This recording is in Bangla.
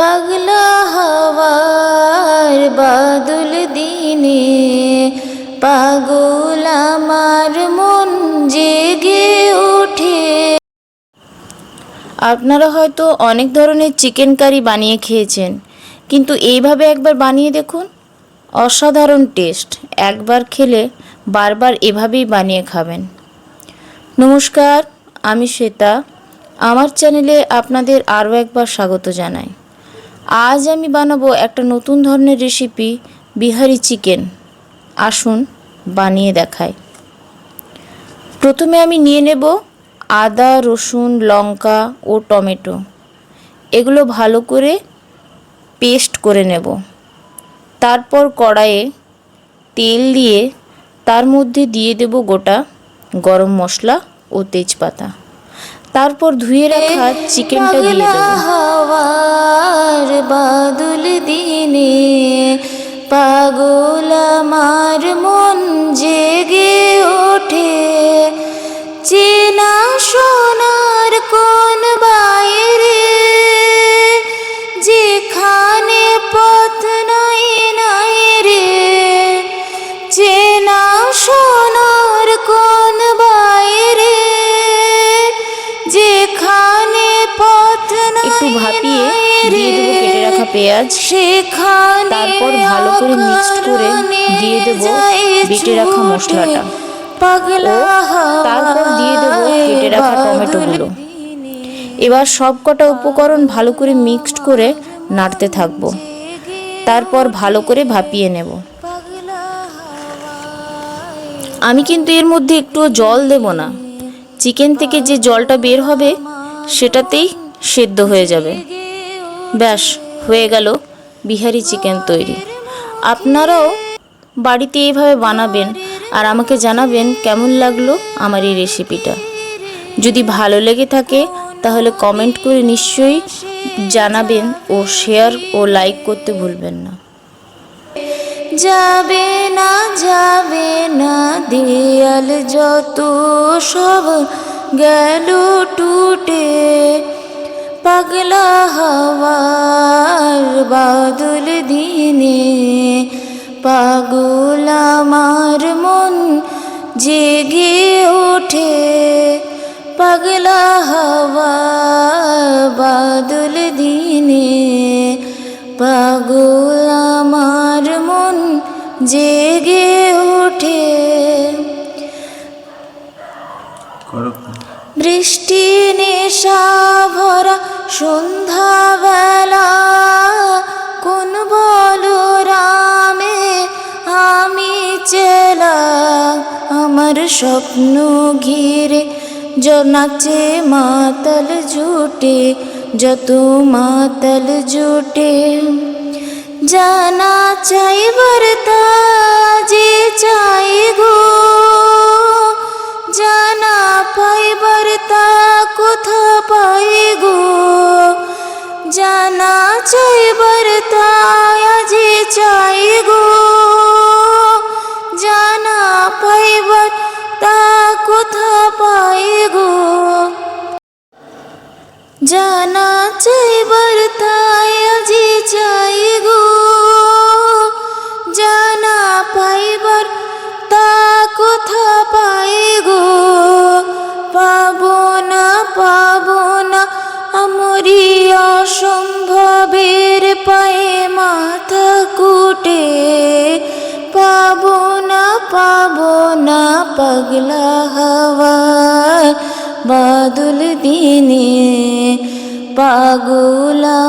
পাগলা হওয়ার বাদল দিনে পাগল আমার মন জেগে ওঠে। আপনারা হয়তো অনেক ধরনের চিকেন কারি বানিয়ে খেয়েছেন, কিন্তু এইভাবে একবার বানিয়ে দেখুন, অসাধারণ টেস্ট। একবার খেলে বারবার এভাবেই বানিয়ে খাবেন। নমস্কার, আমি শ্বেতা। আমার চ্যানেলে আপনাদের আরও একবার স্বাগত জানাই। আজ আমি বানাবো একটা নতুন ধরনের রেসিপি বিহারি চিকেন আসুন বানিয়ে দেখাই। প্রথমে আমি নিয়ে নেব আদা, রসুন, লঙ্কা ও টমেটো। এগুলো ভালো করে পেস্ট করে নেব। তারপর কড়াইয়ে তেল দিয়ে তার মধ্যে দিয়ে দেব গোটা গরম মশলা ও তেজপাতা। তারপর ধুয়ে রাখা চিকেনটা দিয়ে দেব। হওয়ার বাদল দিনে পাগল আমার মন জেগে ওঠে। চেনা সোনার পেঁয়াজ তারপর ভালো করে মিক্সড করে দিয়ে দেবো বেটে রাখা মশলাটা। তারপর দিয়ে দেবো কেটে রাখা টমেটোগুলো। এবার সব কটা উপকরণ ভালো করে মিক্সড করে নাড়তে থাকব। তারপর ভালো করে ভাপিয়ে নেব। আমি কিন্তু এর মধ্যে একটুও জল দেব না। চিকেন থেকে যে জলটা বের হবে সেটাতেই সেদ্ধ হয়ে যাবে। ব্যাস। হয়ে গেল বিহারি চিকেন তৈরি। আপনারাও বাড়িতে এইভাবে বানাবেন আর আমাকে জানাবেন কেমন লাগল আমার এই রেসিপিটা। যদি ভালো লেগে থাকে তাহলে কমেন্ট করে নিশ্চয়ই জানাবেন ও শেয়ার ও লাইক করতে ভুলবেন না। যাবে না যাবে না, দেয়াল যত সব গেল টুটে। পাগলা হওয়ার বাদল দিনে পাগল আমার মন জেগে ওঠে। পাগলা হওয়া বাদল দিনে পাগল আমার মন জেগে ওঠে। বৃষ্টি নেশা ভরা সন্ধ্যাবেলা, কোন বলো রামে, আমি চেলা আমার স্বপ্ন ঘিরে। নাচে মাতাল জুটে, যত মাতাল জুটে। জানা চাইবার তা চাইবার তা চাই গো। জানা পাইবার তা কোথা পাই গো। জানা চাইবার তাই আজি চাই পাবো না পাগলা হওয়ার বাদুল দিনে পাগলা